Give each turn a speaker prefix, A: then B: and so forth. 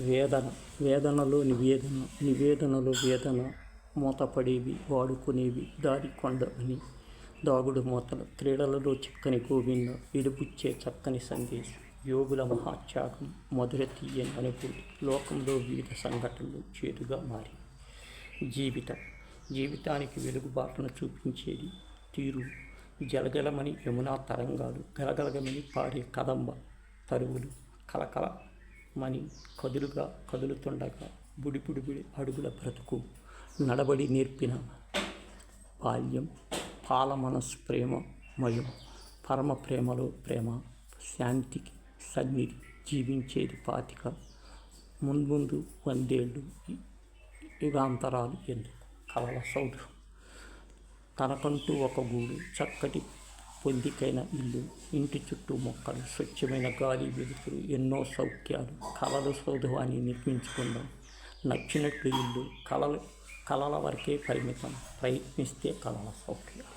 A: వేదన వేదనలో నివేదన నివేదనలో వేదన మూతపడేవి వాడుకునేవి దారి కొండని దాగుడు మూతలు క్రీడలలో చిక్కని గోవింద విడిపుచ్చే చక్కని సందేశం యోగుల మహాత్యాగం మధుర తీయని అనుభూతి లోకంలో వివిధ సంఘటనలు చేదుగా మారి. జీవితం జీవితానికి వెలుగుబాటును చూపించేది తీరు జలగలమని యమునా తరంగాలు గలగలగమని పారే కదంబ తరువులు కలకల మని కదులుగా కదులుతుండగా బుడిబుడిబుడి అడుగుల బ్రతుకు నడబడి నేర్పిన బాల్యం పాల మనస్సు ప్రేమ మయం పరమ ప్రేమలో ప్రేమ శాంతికి సన్నిధి జీవించేది పాతిక మున్ముందు వందేళ్ళు యుగాంతరాలు ఎందుకు కలల సౌధం. తనకంటూ ఒక గూడు చక్కటి పొందికైన ఇల్లు ఇంటి చుట్టూ మొక్కలు స్వచ్ఛమైన గాలి వెలుతురు ఎన్నో సౌఖ్యాలు కలల సౌధవాన్ని నిర్మించుకుందాం నచ్చినట్లు ఇల్లు కలలు కలల వరకే పరిమితం. ప్రయత్నిస్తే కలల సౌఖ్యాలు